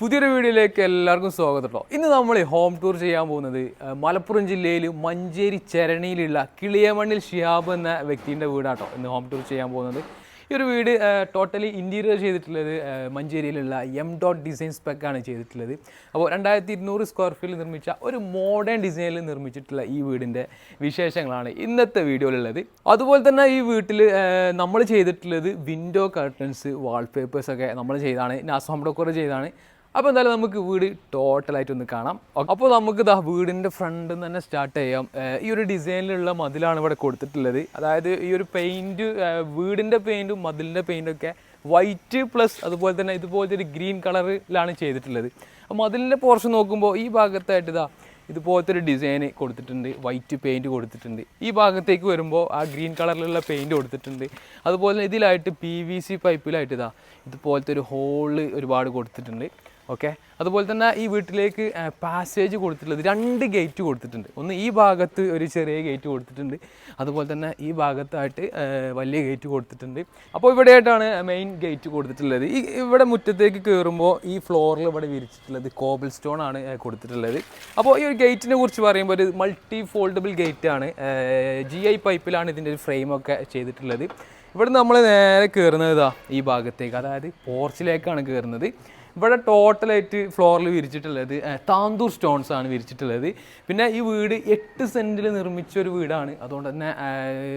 പുതിയൊരു വീഡിയോയിലേക്ക് എല്ലാവർക്കും സ്വാഗതം കേട്ടോ ഇന്ന് നമ്മൾ ഹോം ടൂർ ചെയ്യാൻ പോകുന്നത് മലപ്പുറം ജില്ലയിൽ മഞ്ചേരി ചരണിയിലുള്ള കിളിയമണ്ണിൽ ഷിഹാബ് എന്ന വ്യക്തിന്റെ വീടാട്ടോ ഇന്ന് ഹോം ടൂർ ചെയ്യാൻ പോകുന്നത്. ഈ ഒരു വീട് ടോട്ടലി ഇന്റീരിയർ ചെയ്തിട്ടുള്ളത് മഞ്ചേരിയിലുള്ള എം ഡോട്ട് ഡിസൈൻ സ്പെക്കാണ് ചെയ്തിട്ടുള്ളത്. അപ്പോൾ രണ്ടായിരത്തി ഇരുന്നൂറ് സ്ക്വയർ ഫീറ്റിൽ നിർമ്മിച്ച ഒരു മോഡേൺ ഡിസൈനിൽ നിർമ്മിച്ചിട്ടുള്ള ഈ വീടിന്റെ വിശേഷങ്ങളാണ് ഇന്നത്തെ വീഡിയോയിലുള്ളത്. അതുപോലെ തന്നെ ഈ വീട്ടിൽ നമ്മൾ ചെയ്തിട്ടുള്ളത് വിൻഡോ കർട്ടൻസ് വാൾപേപ്പേഴ്സ് ഒക്കെ നമ്മൾ ചെയ്താണ്. നാസോം ഡോക്കർ ചെയ്താണ്. അപ്പോൾ എന്തായാലും നമുക്ക് വീട് ടോട്ടലായിട്ട് ഒന്ന് കാണാം. അപ്പോൾ നമുക്ക് ഇതാ വീടിന്റെ ഫ്രണ്ടിൽ നിന്ന് തന്നെ സ്റ്റാർട്ട് ചെയ്യാം. ഈ ഒരു ഡിസൈനിലുള്ള മതിലാണ് ഇവിടെ കൊടുത്തിട്ടുള്ളത്. അതായത് ഈ ഒരു പെയിന്റ് വീടിന്റെ പെയിന്റും മതിലിന്റെ പെയിന്റും ഒക്കെ വൈറ്റ് പ്ലസ് അതുപോലെ തന്നെ ഇതുപോലത്തെ ഒരു ഗ്രീൻ കളറിലാണ് ചെയ്തിട്ടുള്ളത്. മതിലിന്റെ പോർഷൻ നോക്കുമ്പോൾ ഈ ഭാഗത്തായിട്ട് ഇതാ ഇതുപോലത്തെ ഒരു ഡിസൈൻ കൊടുത്തിട്ടുണ്ട്. വൈറ്റ് പെയിന്റ് കൊടുത്തിട്ടുണ്ട്. ഈ ഭാഗത്തേക്ക് വരുമ്പോൾ ആ ഗ്രീൻ കളറിലുള്ള പെയിന്റ് കൊടുത്തിട്ടുണ്ട്. അതുപോലെ ഇതിലായിട്ട് പി വി സി പൈപ്പിലായിട്ട് ഇതാ ഇതുപോലത്തെ ഒരു ഹോൾ ഒരുപാട് കൊടുത്തിട്ടുണ്ട്. ഓക്കെ? അതുപോലെ തന്നെ ഈ വീട്ടിലേക്ക് പാസേജ് കൊടുത്തിട്ടുള്ളത് രണ്ട് ഗേറ്റ് കൊടുത്തിട്ടുണ്ട്. ഒന്ന് ഈ ഭാഗത്ത് ഒരു ചെറിയ ഗേറ്റ് കൊടുത്തിട്ടുണ്ട്. അതുപോലെ തന്നെ ഈ ഭാഗത്തായിട്ട് വലിയ ഗേറ്റ് കൊടുത്തിട്ടുണ്ട്. അപ്പോൾ ഇവിടെയായിട്ടാണ് മെയിൻ ഗേറ്റ് കൊടുത്തിട്ടുള്ളത്. ഈ ഇവിടെ മുറ്റത്തേക്ക് കയറുമ്പോൾ ഈ ഫ്ലോറിൽ ഇവിടെ വിരിച്ചിട്ടുള്ളത് കോബിൾ സ്റ്റോൺ ആണ് കൊടുത്തിട്ടുള്ളത്. അപ്പോൾ ഈ ഒരു ഗേറ്റിനെ കുറിച്ച് പറയുമ്പോൾ ഒരു മൾട്ടി ഫോൾഡബിൾ ഗേറ്റ് ആണ് ജി ഐ പൈപ്പിലാണ് ഇതിന്റെ ഒരു ഫ്രെയിമൊക്കെ ചെയ്തിട്ടുള്ളത്. ഇവിടെ നമ്മൾ നേരെ കയറുന്നത് ഈ ഭാഗത്തേക്ക്. അതായത് പോർച്ചിലേക്കാണ് കയറുന്നത് ഇവിടെ ടോട്ടലായിട്ട് ഫ്ലോറിൽ വിരിച്ചിട്ടുള്ളത് താന്തൂർ സ്റ്റോൺസ് ആണ് വിരിച്ചിട്ടുള്ളത്. പിന്നെ ഈ വീട് എട്ട് സെന്റിൽ നിർമ്മിച്ച ഒരു വീടാണ്. അതുകൊണ്ട് തന്നെ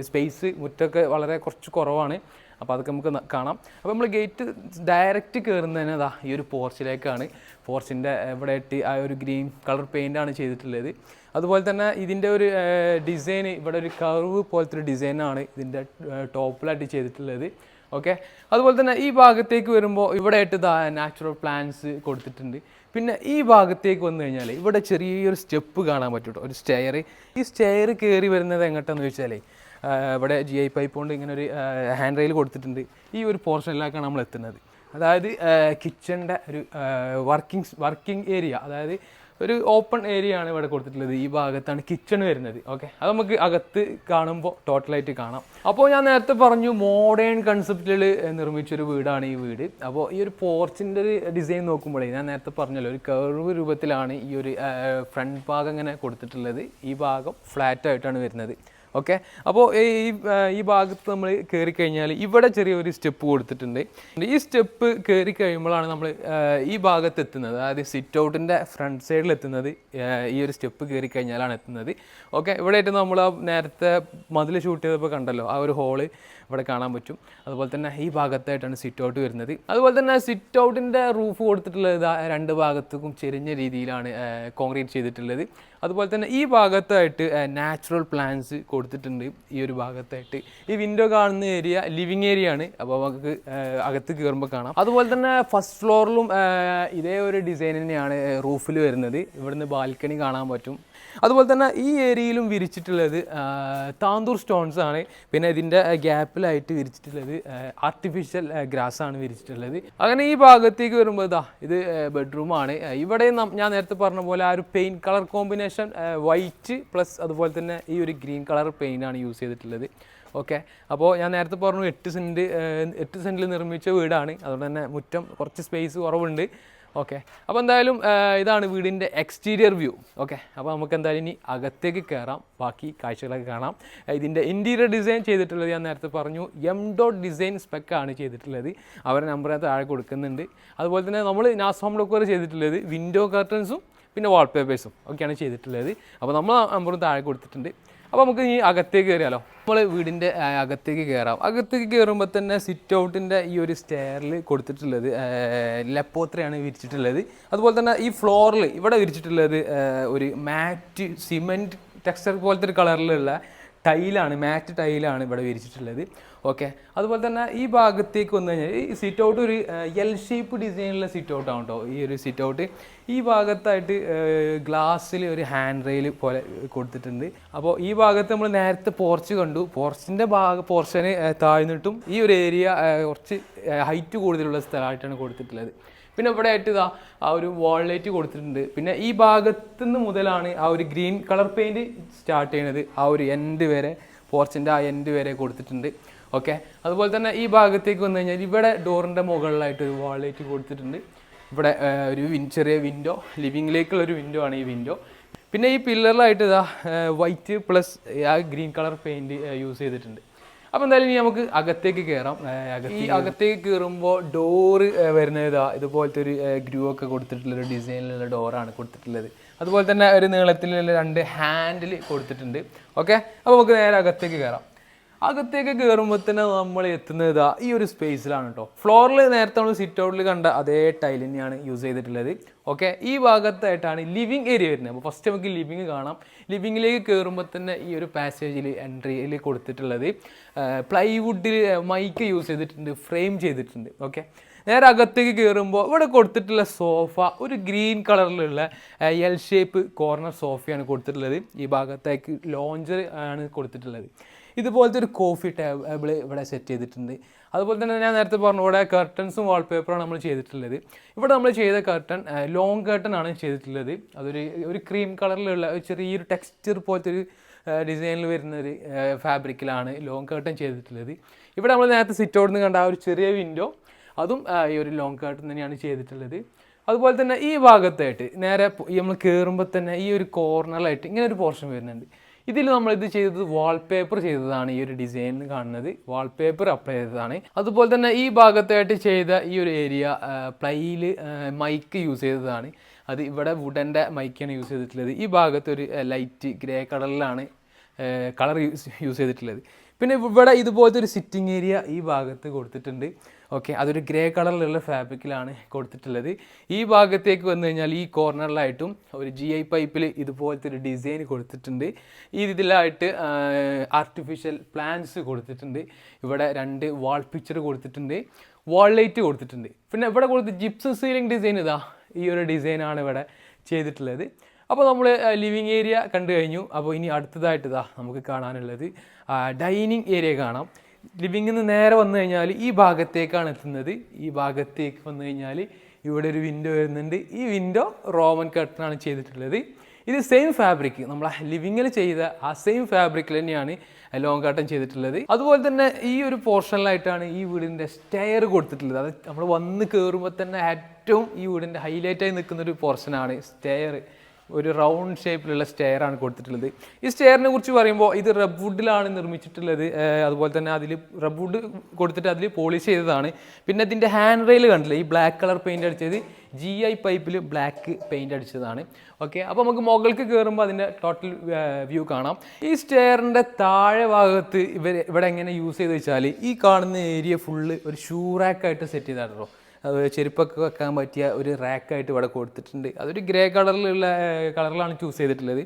സ്പേസ് മുറ്റൊക്കെ വളരെ കുറച്ച് കുറവാണ്. അപ്പോൾ അതൊക്കെ നമുക്ക് കാണാം. അപ്പോൾ നമ്മൾ ഗേറ്റ് ഡയറക്റ്റ് കയറുന്നതന്നെ അതാ ഈ ഒരു പോർച്ചിലേക്കാണ്. പോർച്ചിന്റെ ഇവിടെ ഇട്ട് ആ ഒരു ഗ്രീൻ കളർ പെയിന്റാണ് ചെയ്തിട്ടുള്ളത്. അതുപോലെ തന്നെ ഇതിന്റെ ഒരു ഡിസൈൻ ഇവിടെ ഒരു കർവ് പോലത്തെ ഒരു ഡിസൈനാണ് ഇതിന്റെ ടോപ്പിലായിട്ട് ചെയ്തിട്ടുള്ളത്. ഓക്കെ അതുപോലെ തന്നെ ഈ ഭാഗത്തേക്ക് വരുമ്പോൾ ഇവിടെ ആയിട്ട് നാച്ചുറൽ പ്ലാന്റ്സ് കൊടുത്തിട്ടുണ്ട്. പിന്നെ ഈ ഭാഗത്തേക്ക് വന്നു കഴിഞ്ഞാൽ ഇവിടെ ചെറിയൊരു സ്റ്റെപ്പ് കാണാൻ പറ്റും ഒരു സ്റ്റെയർ ഈ സ്റ്റെയർ കയറി വരുന്നത് എങ്ങോട്ടാന്ന് ചോദിച്ചാലേ ഇവിടെ ജി ഐ പൈപ്പ് കൊണ്ട് ഇങ്ങനെ ഒരു ഹാൻഡ് റെയിൽ കൊടുത്തിട്ടുണ്ട്. ഈ ഒരു പോർഷനിലേക്കാണ് നമ്മൾ എത്തുന്നത് അതായത് കിച്ചണിന്റെ ഒരു വർക്കിംഗ് വർക്കിംഗ് ഏരിയ അതായത് ഒരു ഓപ്പൺ ഏരിയ ആണ് ഇവിടെ കൊടുത്തിട്ടുള്ളത്. ഈ ഭാഗത്താണ് കിച്ചൺ വരുന്നത്. ഓക്കെ അത് നമുക്ക് അകത്ത് കാണുമ്പോൾ ടോട്ടലായിട്ട് കാണാം. അപ്പോൾ ഞാൻ നേരത്തെ പറഞ്ഞു മോഡേൺ കൺസെപ്റ്റിൽ നിർമ്മിച്ചൊരു വീടാണ് ഈ വീട്. അപ്പോൾ ഈ ഒരു പോർച്ചിന്റെ ഒരു ഡിസൈൻ നോക്കുമ്പോഴേ ഞാൻ നേരത്തെ പറഞ്ഞല്ലോ ഒരു കർവ് രൂപത്തിലാണ് ഈ ഒരു ഫ്രണ്ട് ഭാഗം ഇങ്ങനെ കൊടുത്തിട്ടുള്ളത്. ഈ ഭാഗം ഫ്ലാറ്റ് ആയിട്ടാണ് വരുന്നത്. ഓക്കെ? അപ്പോൾ ഈ ഈ ഭാഗത്ത് നമ്മൾ കയറി കഴിഞ്ഞാൽ ഇവിടെ ചെറിയൊരു സ്റ്റെപ്പ് കൊടുത്തിട്ടുണ്ട്. ഈ സ്റ്റെപ്പ് കയറി കഴിയുമ്പോഴാണ് നമ്മൾ ഈ ഭാഗത്ത് എത്തുന്നത്. അതായത് സിറ്റ് ഔട്ടിന്റെ ഫ്രണ്ട് സൈഡിൽ എത്തുന്നത് ഈ ഒരു സ്റ്റെപ്പ് കയറി കഴിഞ്ഞാലാണ് എത്തുന്നത്. ഓക്കെ? ഇവിടെ ആയിട്ട് നമ്മൾ ആ നേരത്തെ മതിൽ ഷൂട്ട് ചെയ്തപ്പോൾ കണ്ടല്ലോ ആ ഒരു ഹോൾ ഇവിടെ കാണാൻ പറ്റും. അതുപോലെ തന്നെ ഈ ഭാഗത്തായിട്ടാണ് സിറ്റ് ഔട്ട് വരുന്നത്. അതുപോലെ തന്നെ സിറ്റ് ഔട്ടിന്റെ റൂഫ് കൊടുത്തിട്ടുള്ളത് രണ്ട് ഭാഗത്തേക്കും ചെരിഞ്ഞ രീതിയിലാണ് കോൺക്രീറ്റ് ചെയ്തിട്ടുള്ളത്. അതുപോലെ തന്നെ ഈ ഭാഗത്തായിട്ട് നാച്ചുറൽ പ്ലാന്റ്സ് കൊടുത്തിട്ടുണ്ട് ഈ ഒരു ഭാഗത്തായിട്ട്. ഈ വിൻഡോ കാണുന്ന ഏരിയ ലിവിങ് ഏരിയ ആണ്. അപ്പോൾ നമുക്ക് അകത്ത് കയറുമ്പോൾ കാണാം. അതുപോലെ തന്നെ ഫസ്റ്റ് ഫ്ലോറിലും ഇതേ ഒരു ഡിസൈൻ തന്നെയാണ് റൂഫിൽ വരുന്നത്. ഇവിടുന്ന് ബാൽക്കണി കാണാൻ പറ്റും. അതുപോലെ തന്നെ ഈ ഏരിയയിലും വിരിച്ചിട്ടുള്ളത് താന്തൂർ സ്റ്റോൺസ് ആണ്. പിന്നെ ഇതിന്റെ ഗ്യാപ്പിലായിട്ട് വിരിച്ചിട്ടുള്ളത് ആർട്ടിഫിഷ്യൽ ഗ്രാസ് ആണ് വിരിച്ചിട്ടുള്ളത്. അങ്ങനെ ഈ ഭാഗത്തേക്ക് വരുമ്പോൾ ഇതാ ഇത് ബെഡ്റൂമാണ് ഇവിടെ ഞാൻ നേരത്തെ പറഞ്ഞ പോലെ ആ ഒരു paint colour combination white plus അതുപോലെ തന്നെ ഈ ഒരു ഗ്രീൻ കളർ പെയിന്റ് ആണ് യൂസ് ചെയ്തിട്ടുള്ളത്. ഓക്കെ അപ്പോൾ ഞാൻ നേരത്തെ പറഞ്ഞു എട്ട് സെന്റ് എട്ട് സെന്റിൽ നിർമ്മിച്ച വീടാണ്. അതുകൊണ്ട് തന്നെ മുറ്റം കുറച്ച് സ്പേസ് കുറവുണ്ട്. ഓക്കെ അപ്പോൾ എന്തായാലും ഇതാണ് വീടിന്റെ എക്സ്റ്റീരിയർ വ്യൂ ഓക്കെ അപ്പോൾ നമുക്ക് എന്തായാലും ഇനി അകത്തേക്ക് കയറാം ബാക്കി കാഴ്ചകളൊക്കെ കാണാം. ഇതിന്റെ ഇന്റീരിയർ ഡിസൈൻ ചെയ്തിട്ടുള്ളത് ഞാൻ നേരത്തെ പറഞ്ഞു. എം ഡോട്ട് ഡിസൈൻ സ്പെക്കാണ് ചെയ്തിട്ടുള്ളത്. അവരുടെ നമ്പർ താഴെ കൊടുക്കുന്നുണ്ട്. അതുപോലെ തന്നെ നമ്മൾ നാസോം ഡോക്കർ ചെയ്തിട്ടുള്ളത് വിൻഡോ കർട്ടൻസും പിന്നെ വാൾപേപ്പേഴ്സും ഒക്കെയാണ് ചെയ്തിട്ടുള്ളത്. അപ്പോൾ നമ്മൾ നമ്പറും താഴെ കൊടുത്തിട്ടുണ്ട്. അപ്പോൾ നമുക്ക് ഈ അകത്തേക്ക് കയറിയാലോ നമ്മൾ വീടിന്റെ അകത്തേക്ക് കയറാം അകത്തേക്ക് കയറുമ്പോൾ തന്നെ സിറ്റ് ഔട്ടിന്റെ ഈ ഒരു സ്റ്റെയറിൽ കൊടുത്തിട്ടുള്ളത് ലെപ്പോത്രയാണ് വിരിച്ചിട്ടുള്ളത്. അതുപോലെ തന്നെ ഈ ഫ്ലോറിൽ ഇവിടെ വിരിച്ചിട്ടുള്ളത് ഒരു മാറ്റ് സിമെന്റ് ടെക്സ്ചർ പോലത്തെ ഒരു കളറിലുള്ള ടൈലാണ് മാറ്റ് ടൈലാണ് ഇവിടെ വിരിച്ചിട്ടുള്ളത്. ഓക്കെ അതുപോലെ തന്നെ ഈ ഭാഗത്തേക്ക് വന്നു കഴിഞ്ഞാൽ ഈ സിറ്റ് ഔട്ട് ഒരു എൽ ഷേപ്പ് ഡിസൈനിലുള്ള സിറ്റ് ഔട്ട് ആണ് കേട്ടോ ഈ ഒരു സിറ്റ് ഔട്ട് ഈ ഭാഗത്തായിട്ട് ഗ്ലാസ്സിൽ ഒരു ഹാൻഡ് റെയിൽ പോലെ കൊടുത്തിട്ടുണ്ട്. അപ്പോൾ ഈ ഭാഗത്ത് നമ്മൾ നേരത്തെ പോർച്ച് കണ്ടു. പോർച്ചിന്റെ ഭാഗ പോർഷന് താഴ്ന്നിട്ടും ഈ ഒരു ഏരിയ കുറച്ച് ഹൈറ്റ് കൂടുതലുള്ള സ്ഥലമായിട്ടാണ് കൊടുത്തിട്ടുള്ളത്. പിന്നെ ഇവിടെ ആയിട്ട് ഇതാ ആ ഒരു വാൾ ലൈറ്റ് കൊടുത്തിട്ടുണ്ട്. പിന്നെ ഈ ഭാഗത്തുനിന്ന് മുതലാണ് ആ ഒരു ഗ്രീൻ കളർ പെയിന്റ് സ്റ്റാർട്ട് ചെയ്യുന്നത് ആ ഒരു എൻഡ് വരെ പോർച്ചിന്റെ ആ എൻഡ് വരെ കൊടുത്തിട്ടുണ്ട്. ഓക്കെ അതുപോലെ തന്നെ ഈ ഭാഗത്തേക്ക് വന്നു കഴിഞ്ഞാൽ ഇവിടെ ഡോറിന്റെ മുകളിലായിട്ട് ഒരു വാളേറ്റ് കൊടുത്തിട്ടുണ്ട്. ഇവിടെ ഒരു വിൻ ചെറിയ വിൻഡോ ലിവിങ്ങിലേക്കുള്ള ഒരു വിൻഡോ ആണ് ഈ വിൻഡോ പിന്നെ ഈ പില്ലറിലായിട്ട് ഇതാ വൈറ്റ് പ്ലസ് ആ ഗ്രീൻ കളർ പെയിന്റ് യൂസ് ചെയ്തിട്ടുണ്ട്. അപ്പോൾ എന്തായാലും ഇനി നമുക്ക് അകത്തേക്ക് കയറാം ഈ അകത്തേക്ക് കയറുമ്പോൾ ഡോറ് വരുന്നത് ഇതാ ഇതുപോലത്തെ ഒരു ഗ്രൂ ഒക്കെ കൊടുത്തിട്ടുള്ള ഒരു ഡിസൈനിലുള്ള ഡോറാണ് കൊടുത്തിട്ടുള്ളത്. അതുപോലെ തന്നെ ഒരു നീളത്തിലുള്ള രണ്ട് ഹാൻഡിൽ കൊടുത്തിട്ടുണ്ട്. ഓക്കെ അപ്പോൾ നമുക്ക് നേരെ അകത്തേക്ക് കയറാം അകത്തേക്ക് കയറുമ്പോൾ തന്നെ നമ്മൾ എത്തുന്നത് ഈ ഒരു സ്പേസിലാണ് കേട്ടോ ഫ്ലോറിൽ നേരത്തെ നമ്മൾ സിറ്റ് ഔട്ടിൽ കണ്ട അതേ ടൈൽ തന്നെയാണ് യൂസ് ചെയ്തിട്ടുള്ളത്. ഓക്കെ ഈ ഭാഗത്തായിട്ടാണ് ലിവിങ് ഏരിയ വരുന്നത്. അപ്പോൾ ഫസ്റ്റ് നമുക്ക് ലിവിങ് കാണാം. ലിവിങ്ങിലേക്ക് കയറുമ്പോൾ തന്നെ ഈ ഒരു പാസേജിൽ എൻട്രിയിൽ കൊടുത്തിട്ടുള്ളത്. പ്ലൈവുഡിൽ മൈക്ക് യൂസ് ചെയ്തിട്ടുണ്ട് ഫ്രെയിം ചെയ്തിട്ടുണ്ട്. ഓക്കെ നേരെ അകത്തേക്ക് കയറുമ്പോൾ ഇവിടെ കൊടുത്തിട്ടുള്ള സോഫ ഒരു ഗ്രീൻ കളറിലുള്ള എൽ ഷേപ്പ് കോർണർ സോഫയാണ് കൊടുത്തിട്ടുള്ളത്. ഈ ഭാഗത്തേക്ക് ലോഞ്ചർ ആണ് കൊടുത്തിട്ടുള്ളത്. ഇതുപോലത്തെ ഒരു കോഫി ടേബിൾ ഇവിടെ സെറ്റ് ചെയ്തിട്ടുണ്ട്. അതുപോലെ തന്നെ ഞാൻ നേരത്തെ പറഞ്ഞു ഇവിടെ കർട്ടൻസും വാൾപേപ്പറാണ് നമ്മൾ ചെയ്തിട്ടുള്ളത്. ഇവിടെ നമ്മൾ ചെയ്ത കർട്ടൺ ലോങ് കർട്ടൺ ആണ് ചെയ്തിട്ടുള്ളത്. അതൊരു ഒരു ക്രീം കളറിലുള്ള ചെറിയൊരു ടെക്സ്ചർ പോലത്തെ ഒരു ഡിസൈനിൽ വരുന്ന ഒരു ഫാബ്രിക്കിലാണ് ലോങ് കർട്ടൺ ചെയ്തിട്ടുള്ളത്. ഇവിടെ നമ്മൾ നേരത്തെ സിറ്റ് നിന്ന് കണ്ട ആ ഒരു ചെറിയ വിൻഡോ അതും ഈ ഒരു ലോങ് കർട്ടൺ തന്നെയാണ് ചെയ്തിട്ടുള്ളത്. അതുപോലെ തന്നെ ഈ ഭാഗത്തായിട്ട് നേരെ നമ്മൾ കയറുമ്പോൾ തന്നെ ഈ ഒരു കോർണറിലായിട്ട് ഇങ്ങനെ ഒരു പോർഷൻ വരുന്നുണ്ട്. ഇതിൽ നമ്മൾ ഇത് ചെയ്തത് വാൾപേപ്പർ ചെയ്തതാണ് ഈ ഒരു ഡിസൈൻ കാണുന്നത്. വാൾപേപ്പർ അപ്ലൈ ചെയ്തതാണ്. അതുപോലെ തന്നെ ഈ ഭാഗത്തായിട്ട് ചെയ്ത ഈ ഒരു ഏരിയ പ്ലൈയിൽ മൈക്ക് യൂസ് ചെയ്തതാണ്. അത് ഇവിടെ വുഡന്റെ മൈക്കാണ് യൂസ് ചെയ്തിട്ടുള്ളത്. ഈ ഭാഗത്ത് ഒരു ലൈറ്റ് ഗ്രേ കളറിലാണ് കളർ യൂസ് യൂസ് ചെയ്തിട്ടുള്ളത്. പിന്നെ ഇവിടെ ഇതുപോലത്തെ ഒരു സിറ്റിംഗ് ഏരിയ ഈ ഭാഗത്ത് കൊടുത്തിട്ടുണ്ട്. ഓക്കെ അതൊരു ഗ്രേ കളറിലുള്ള ഫാബ്രിക്കിലാണ് കൊടുത്തിട്ടുള്ളത്. ഈ ഭാഗത്തേക്ക് വന്നു കഴിഞ്ഞാൽ ഈ കോർണറിലായിട്ടും ഒരു ജി ഐ പൈപ്പിൽ ഇതുപോലത്തെ ഒരു ഡിസൈൻ കൊടുത്തിട്ടുണ്ട്. ഈ ഇതിലായിട്ട് ആർട്ടിഫിഷ്യൽ പ്ലാന്റ്സ് കൊടുത്തിട്ടുണ്ട്. ഇവിടെ രണ്ട് വാൾ പിക്ചർ കൊടുത്തിട്ടുണ്ട്. വാൾ ലൈറ്റ് കൊടുത്തിട്ടുണ്ട്. പിന്നെ ഇവിടെ കൊടുത്ത് ജിപ്സം സീലിംഗ് ഡിസൈൻ ഇതാ ഈ ഒരു ഡിസൈനാണ് ഇവിടെ ചെയ്തിട്ടുള്ളത്. അപ്പോൾ നമ്മൾ ലിവിങ് ഏരിയ കണ്ടു കഴിഞ്ഞു. അപ്പോൾ ഇനി അടുത്തതായിട്ട് ഇതാ നമുക്ക് കാണാനുള്ളത്. ഡൈനിങ് ഏരിയ കാണാം. ലിവിങ്ങിൽ നിന്ന് നേരെ വന്നു കഴിഞ്ഞാൽ ഈ ഭാഗത്തേക്കാണ് എത്തുന്നത്. ഈ ഭാഗത്തേക്ക് വന്നു കഴിഞ്ഞാൽ ഇവിടെ ഒരു വിൻഡോ വരുന്നുണ്ട്. ഈ വിൻഡോ റോമൻ കട്ടനാണ് ചെയ്തിട്ടുള്ളത്. ഇത് സെയിം ഫാബ്രിക് നമ്മൾ ലിവിങ്ങിൽ ചെയ്ത ആ സെയിം ഫാബ്രിക്കിൽ തന്നെയാണ് ലോങ് കട്ടൺ ചെയ്തിട്ടുള്ളത്. അതുപോലെ തന്നെ ഈ ഒരു പോർഷനിലായിട്ടാണ് ഈ വീടിന്റെ സ്റ്റെയർ കൊടുത്തിട്ടുള്ളത്. അത് നമ്മൾ വന്ന് കയറുമ്പോൾ തന്നെ ഏറ്റവും ഈ വീടിന്റെ ഹൈലൈറ്റായി നിൽക്കുന്ന ഒരു പോർഷനാണ് സ്റ്റെയർ ഒരു റൗണ്ട് ഷേപ്പിലുള്ള സ്റ്റെയർ ആണ് കൊടുത്തിട്ടുള്ളത്. ഈ സ്റ്റെയറിനെ കുറിച്ച് പറയുമ്പോൾ ഇത് റബ്ബ് വുഡിലാണ് നിർമ്മിച്ചിട്ടുള്ളത്. അതുപോലെ തന്നെ അതിൽ റബ്ബ് വുഡ് കൊടുത്തിട്ട് അതിൽ പോളിഷ് ചെയ്തതാണ്. പിന്നെ ഇതിന്റെ ഹാൻഡ് റെയിൽ കണ്ടില്ലേ ഈ ബ്ലാക്ക് കളർ പെയിന്റ് അടിച്ചത് ജി ഐ പൈപ്പിൽ ബ്ലാക്ക് പെയിന്റ് അടിച്ചതാണ്. ഓക്കെ അപ്പോൾ നമുക്ക് മുകൾക്ക് കയറുമ്പോൾ അതിന്റെ ടോട്ടൽ വ്യൂ കാണാം. ഈ സ്റ്റെയറിന്റെ താഴെ ഭാഗത്ത് ഇവർ ഇവിടെ എങ്ങനെ യൂസ് ചെയ്ത് വെച്ചാൽ ഈ കാണുന്ന ഏരിയ ഫുള്ള് ഒരു ഷൂ റാക്കായിട്ട് സെറ്റ് അത് ചെരുപ്പൊക്കെ വെക്കാൻ പറ്റിയ ഒരു റാക്കായിട്ട് ഇവിടെ കൊടുത്തിട്ടുണ്ട്. അതൊരു ഗ്രേ കളറിലുള്ള കളറിലാണ് ചൂസ് ചെയ്തിട്ടുള്ളത്.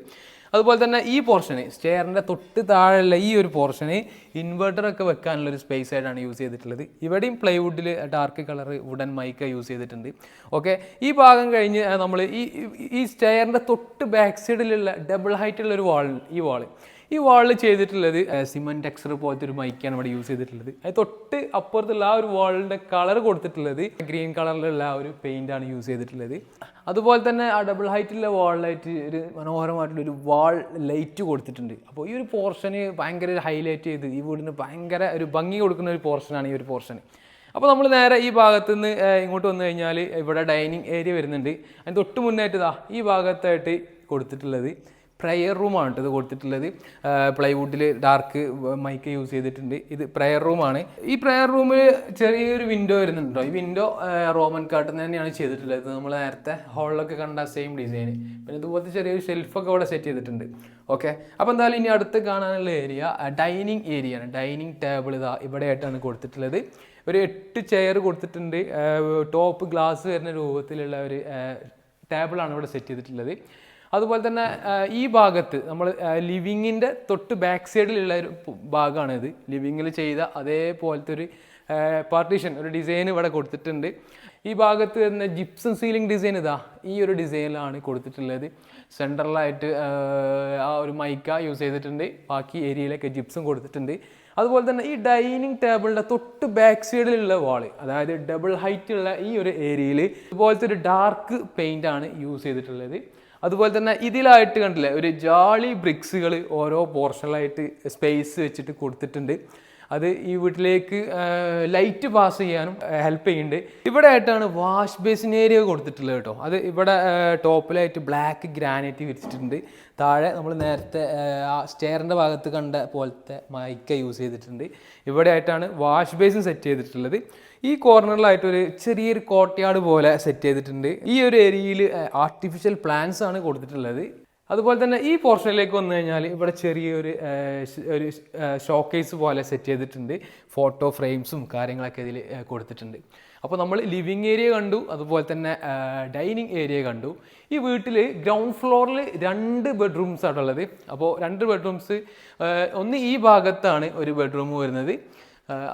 അതുപോലെ തന്നെ ഈ പോർഷന് സ്റ്റെയറിന്റെ തൊട്ട് താഴെയുള്ള ഈ ഒരു പോർഷന് ഇൻവെർട്ടറൊക്കെ വെക്കാനുള്ള ഒരു സ്പേസ് ആയിട്ടാണ് യൂസ് ചെയ്തിട്ടുള്ളത്. ഇവിടെയും പ്ലൈവുഡിൽ dark colour wooden mica use ചെയ്തിട്ടുണ്ട്. ഓക്കെ ഈ ഭാഗം കഴിഞ്ഞ് നമ്മൾ ഈ ഈ സ്റ്റെയറിന്റെ തൊട്ട് ബാക്ക് സൈഡിലുള്ള ഡബിൾ ഹൈറ്റുള്ള ഒരു വാൾ ഈ വാൾ ഈ വാളിൽ ചെയ്തിട്ടുള്ളത് സിമന്റ് ടെക്സർ പോലത്തെ ഒരു മൈക്കാണ് ഇവിടെ യൂസ് ചെയ്തിട്ടുള്ളത്. അത് തൊട്ട് അപ്പുറത്തുള്ള ആ ഒരു വാളിന്റെ കളർ കൊടുത്തിട്ടുള്ളത് ഗ്രീൻ കളറിലുള്ള ആ ഒരു പെയിന്റ് ആണ് യൂസ് ചെയ്തിട്ടുള്ളത്. അതുപോലെ തന്നെ ആ ഡബിൾ ഹൈറ്റുള്ള വാളിലായിട്ട് ഒരു മനോഹരമായിട്ടുള്ള ഒരു വാൾ ലൈറ്റ് കൊടുത്തിട്ടുണ്ട്. അപ്പോൾ ഈ ഒരു പോർഷന് ഭയങ്കര ഒരു ഹൈലൈറ്റ് ചെയ്ത് ഈ വീടിന് ഭയങ്കര ഒരു ഭംഗി കൊടുക്കുന്ന ഒരു പോർഷനാണ് ഈ ഒരു പോർഷൻ അപ്പോൾ നമ്മൾ നേരെ ഈ ഭാഗത്ത് നിന്ന് ഇങ്ങോട്ട് വന്നു കഴിഞ്ഞാൽ ഇവിടെ ഡൈനിങ് ഏരിയ വരുന്നുണ്ട്. അതിന് തൊട്ട് മുന്നേറ്റതാ ഈ ഭാഗത്തായിട്ട് കൊടുത്തിട്ടുള്ളത്. പ്രയർ റൂമാണ് ഇത് കൊടുത്തിട്ടുള്ളത്. പ്ലൈവുഡിൽ ഡാർക്ക് മൈക്ക് യൂസ് ചെയ്തിട്ടുണ്ട്. ഇത് പ്രയർ റൂമാണ് ഈ പ്രയർ റൂമിൽ ചെറിയൊരു വിൻഡോ വരുന്നുണ്ടോ? ഈ വിൻഡോ റോമൻ കാർട്ടൻ തന്നെയാണ് ചെയ്തിട്ടുള്ളത്. നമ്മൾ നേരത്തെ ഹോളിലൊക്കെ കണ്ട സെയിം ഡിസൈൻ പിന്നെ ഇതുപോലത്തെ ചെറിയൊരു ഷെൽഫൊക്കെ ഇവിടെ സെറ്റ് ചെയ്തിട്ടുണ്ട്. ഓക്കെ അപ്പോൾ എന്തായാലും ഇനി അടുത്ത് കാണാനുള്ള ഏരിയ ഡൈനിങ് ഏരിയ ആണ്. ഡൈനിങ് ടേബിൾ ഇതാ ഇവിടെയായിട്ടാണ് കൊടുത്തിട്ടുള്ളത്. ഒരു എട്ട് ചെയർ കൊടുത്തിട്ടുണ്ട്. ടോപ്പ് ഗ്ലാസ് വരുന്ന രൂപത്തിലുള്ള ഒരു ടേബിളാണ് ഇവിടെ സെറ്റ് ചെയ്തിട്ടുള്ളത്. അതുപോലെ തന്നെ ഈ ഭാഗത്ത് നമ്മൾ ലിവിങ്ങിന്റെ തൊട്ട് ബാക്ക് സൈഡിലുള്ള ഒരു ഭാഗമാണിത്. ലിവിങ്ങിൽ ചെയ്ത അതേപോലത്തെ ഒരു പാർട്ടീഷൻ ഒരു ഡിസൈൻ ഇവിടെ കൊടുത്തിട്ടുണ്ട്. ഈ ഭാഗത്ത് തന്നെ ജിപ്സം സീലിംഗ് ഡിസൈൻ ഇതാ ഈ ഒരു ഡിസൈനിലാണ് കൊടുത്തിട്ടുള്ളത്. സെൻട്രലായിട്ട് ആ ഒരു മൈക്ക യൂസ് ചെയ്തിട്ടുണ്ട്. ബാക്കി ഏരിയയിലൊക്കെ ജിപ്സും കൊടുത്തിട്ടുണ്ട്. അതുപോലെ തന്നെ ഈ ഡൈനിങ് ടേബിളിന്റെ തൊട്ട് ബാക്ക് സൈഡിലുള്ള വാൾ അതായത് ഡബിൾ ഹൈറ്റ് ഉള്ള ഈ ഒരു ഏരിയയിൽ ഇതുപോലത്തെ ഒരു ഡാർക്ക് പെയിന്റ് ആണ് യൂസ് ചെയ്തിട്ടുള്ളത്. അതുപോലെ തന്നെ ഇതിലായിട്ട് കണ്ടില്ലേ ഒരു ജാളി ബ്രിക്സുകൾ ഓരോ പോർഷനിലായിട്ട് സ്പേസ് വെച്ചിട്ട് കൊടുത്തിട്ടുണ്ട്. അത് ഈ വീട്ടിലേക്ക് ലൈറ്റ് പാസ് ചെയ്യാനും ഹെൽപ്പ് ചെയ്യുന്നുണ്ട്. ഇവിടെ ആയിട്ടാണ് വാഷ് ബേസിൻ ഏരിയ കൊടുത്തിട്ടുള്ളത് കേട്ടോ. അത് ഇവിടെ ടോപ്പിലായിട്ട് ബ്ലാക്ക് ഗ്രാനൈറ്റ് വിരിച്ചിട്ടുണ്ട്. താഴെ നമ്മൾ നേരത്തെ ആ, സ്റ്റെയറിന്റെ ഭാഗത്ത് കണ്ട പോലത്തെ മൈക്ക യൂസ് ചെയ്തിട്ടുണ്ട്. ഇവിടെ ആയിട്ടാണ് വാഷ് ബേസിൻ സെറ്റ് ചെയ്തിട്ടുള്ളത്. ഈ കോർണറിലായിട്ട് ഒരു ചെറിയൊരു കോട്ടയാട് പോലെ സെറ്റ് ചെയ്തിട്ടുണ്ട്. ഈ ഒരു ഏരിയയിൽ ആർട്ടിഫിഷ്യൽ പ്ലാന്റ്സ് ആണ് കൊടുത്തിട്ടുള്ളത്. അതുപോലെ തന്നെ ഈ പോർഷനിലേക്ക് വന്നു കഴിഞ്ഞാൽ ഇവിടെ ചെറിയൊരു ഒരു ഷോക്കേസ് പോലെ സെറ്റ് ചെയ്തിട്ടുണ്ട്. ഫോട്ടോ ഫ്രെയിംസും കാര്യങ്ങളൊക്കെ ഇതിൽ കൊടുത്തിട്ടുണ്ട്. അപ്പോൾ നമ്മൾ ലിവിങ് ഏരിയ കണ്ടു അതുപോലെ തന്നെ ഡൈനിങ് ഏരിയ കണ്ടു. ഈ വീട്ടിൽ ഗ്രൗണ്ട് ഫ്ലോറിൽ രണ്ട് ബെഡ്റൂംസ് ആണുള്ളത്. അപ്പോൾ രണ്ട് ബെഡ്റൂംസ് ഒന്ന് ഈ ഭാഗത്താണ് ഒരു ബെഡ്റൂം വരുന്നത്.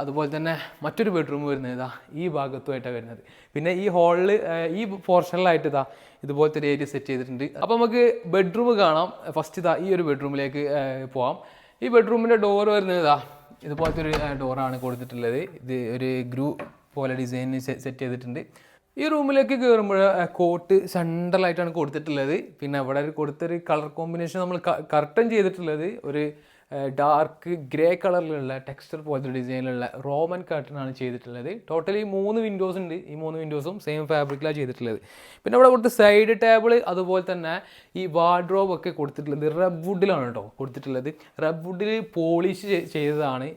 അതുപോലെ തന്നെ മറ്റൊരു ബെഡ്റൂം വരുന്നത് ഇതാ ഈ ഭാഗത്തുമായിട്ടാണ് വരുന്നത്. പിന്നെ ഈ ഹാളിൽ ഈ പോർഷനിലായിട്ട് ഇതാ ഇതുപോലത്തെ ഒരു ഏരിയ സെറ്റ് ചെയ്തിട്ടുണ്ട്. അപ്പോൾ നമുക്ക് ബെഡ്റൂം കാണാം. ഫസ്റ്റ് ഇതാ ഈ ഒരു ബെഡ്റൂമിലേക്ക് പോവാം. ഈ ബെഡ്റൂമിന്റെ ഡോർ വരുന്നത് ഇതാ ഇതുപോലത്തെ ഒരു ഡോറാണ് കൊടുത്തിട്ടുള്ളത്. ഇത് ഒരു ഗ്രൂ പോലെ ഡിസൈനിന് സെറ്റ് ചെയ്തിട്ടുണ്ട്. ഈ റൂമിലേക്ക് കയറുമ്പോൾ കോട്ട് സെൻട്രലായിട്ടാണ് കൊടുത്തിട്ടുള്ളത്. പിന്നെ അവിടെ ഒരു കൊടുത്തൊരു കളർ കോമ്പിനേഷൻ നമ്മൾ കർട്ടൺ ചെയ്തിട്ടുള്ളത്. ഒരു ഡാർക്ക് ഗ്രേ കളറിലുള്ള ടെക്സ്ചർ പോലത്തെ ഡിസൈനിലുള്ള റോമൻ കർട്ടനാണ് ചെയ്തിട്ടുള്ളത്. ടോട്ടലി മൂന്ന് വിൻഡോസ് ഉണ്ട്. ഈ മൂന്ന് വിൻഡോസും സെയിം ഫാബ്രിക്കിലാണ് ചെയ്തിട്ടുള്ളത്. പിന്നെ അവിടെ കൊടുത്ത സൈഡ് ടേബിൾ അതുപോലെ തന്നെ ഈ വാർഡ്രോബ് ഒക്കെ കൊടുത്തിട്ടുള്ളത് റബ് വുഡിലാണ് കേട്ടോ കൊടുത്തിട്ടുള്ളത്. റബ് വുഡിൽ പോളിഷ് ചെയ്തതാണ്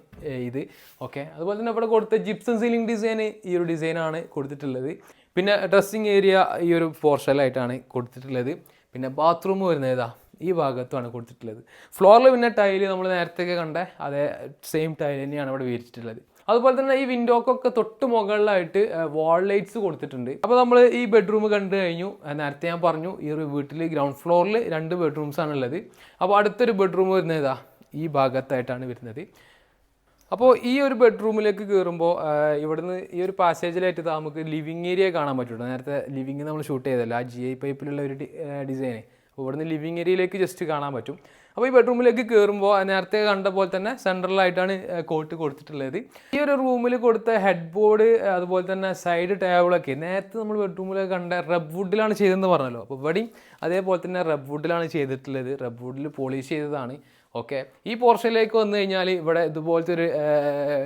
ഇത്. ഓക്കെ അതുപോലെ തന്നെ അവിടെ കൊടുത്ത ജിപ്സം സീലിംഗ് ഡിസൈൻ ഈ ഒരു ഡിസൈനാണ് കൊടുത്തിട്ടുള്ളത്. പിന്നെ ഡ്രസ്സിങ് ഏരിയ ഈ ഒരു പോർഷനിലായിട്ടാണ് കൊടുത്തിട്ടുള്ളത്. പിന്നെ ബാത്റൂം വരുന്നത് ഏതാ? ഈ ഭാഗത്തുമാണ് കൊടുത്തിട്ടുള്ളത്. ഫ്ലോറിൽ പിന്നെ ടൈൽ നമ്മൾ നേരത്തെ കണ്ട അതേ സെയിം ടൈൽ തന്നെയാണ് ഇവിടെ വിരിച്ചിട്ടുള്ളത്. അതുപോലെ തന്നെ ഈ വിൻഡോക്കൊക്കെ തൊട്ട് മുകളിലായിട്ട് വാൾ ലൈറ്റ്സ് കൊടുത്തിട്ടുണ്ട്. അപ്പോൾ നമ്മൾ ഈ ബെഡ്റൂം കണ്ടു കഴിഞ്ഞു. നേരത്തെ ഞാൻ പറഞ്ഞു ഈ ഒരു വീട്ടിൽ ഗ്രൗണ്ട് ഫ്ലോറിൽ രണ്ട് ബെഡ്റൂംസ് ഉള്ളത്. അപ്പോൾ അടുത്തൊരു ബെഡ്റൂം വരുന്നത്? ഇതാ ഈ ഭാഗത്തായിട്ടാണ് വരുന്നത്. അപ്പോൾ ഈ ഒരു ബെഡ്റൂമിലേക്ക് കയറുമ്പോൾ ഇവിടുന്ന് ഈ ഒരു പാസേജിലായിട്ട് നമുക്ക് ലിവിങ് ഏരിയ കാണാൻ പറ്റുള്ളൂ നേരത്തെ ലിവിങ് നമ്മൾ ഷൂട്ട് ചെയ്തല്ലോ. ആ ജി ഐ പൈപ്പിലുള്ള ഒരു ഡിസൈന് അപ്പോൾ ഇവിടുന്ന് ലിവിങ് ഏരിയയിലേക്ക് ജസ്റ്റ് കാണാൻ പറ്റും. അപ്പോൾ ഈ ബെഡ്റൂമിലേക്ക് കയറുമ്പോൾ നേരത്തെ കണ്ട പോലെ തന്നെ സെൻട്രലായിട്ടാണ് കോട്ട് കൊടുത്തിട്ടുള്ളത്. ഈ ഒരു റൂമിൽ കൊടുത്ത ഹെഡ് ബോർഡ് അതുപോലെ തന്നെ സൈഡ് ടേബിളൊക്കെ നേരത്തെ നമ്മൾ ബെഡ്റൂമിലൊക്കെ കണ്ട റബ് വുഡിലാണ് ചെയ്തതെന്ന് പറഞ്ഞല്ലോ. അപ്പോൾ ഇവിടെയും അതേപോലെ തന്നെ റബ് വുഡിലാണ് ചെയ്തിട്ടുള്ളത്. റബ് വുഡിൽ പോളിഷ് ചെയ്തതാണ്. ഓക്കെ ഈ പോർഷനിലേക്ക് വന്നു കഴിഞ്ഞാൽ ഇവിടെ ഇതുപോലത്തെ ഒരു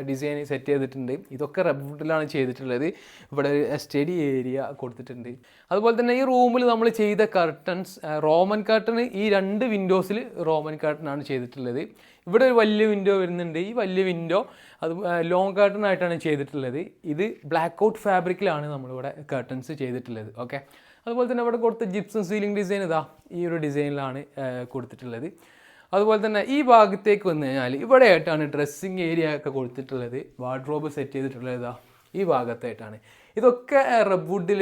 ഡിസൈൻ സെറ്റ് ചെയ്തിട്ടുണ്ട്. ഇതൊക്കെ റബ്ബുഡിലാണ് ചെയ്തിട്ടുള്ളത്. ഇവിടെ ഒരു സ്റ്റഡി ഏരിയ കൊടുത്തിട്ടുണ്ട്. അതുപോലെ തന്നെ ഈ റൂമിൽ നമ്മൾ ചെയ്ത കർട്ടൻസ് റോമൻ കർട്ടൺ ഈ രണ്ട് വിൻഡോസിൽ റോമൻ കർട്ടൺ ആണ് ചെയ്തിട്ടുള്ളത്. ഇവിടെ ഒരു വലിയ വിൻഡോ വരുന്നുണ്ട്. ഈ വലിയ വിൻഡോ അത് ലോങ് കർട്ടൺ ആയിട്ടാണ് ചെയ്തിട്ടുള്ളത്. ഇത് ബ്ലാക്ക് ഔട്ട് ഫാബ്രിക്കിലാണ് നമ്മളിവിടെ കർട്ടൻസ് ചെയ്തിട്ടുള്ളത്. ഓക്കെ അതുപോലെ തന്നെ ഇവിടെ കൊടുത്ത ജിപ്സം സീലിംഗ് ഡിസൈൻ ഇതാ ഈ ഒരു ഡിസൈനിലാണ് കൊടുത്തിട്ടുള്ളത്. അതുപോലെ തന്നെ ഈ ഭാഗത്തേക്ക് വന്നു കഴിഞ്ഞാൽ ഇവിടെ ആയിട്ടാണ് ഡ്രസ്സിങ് ഏരിയ ഒക്കെ കൊടുത്തിട്ടുള്ളത്. വാർഡ്രോബ് സെറ്റ് ചെയ്തിട്ടുള്ളത് ഈ ഭാഗത്തായിട്ടാണ്. ഇതൊക്കെ റബ്വുഡിൽ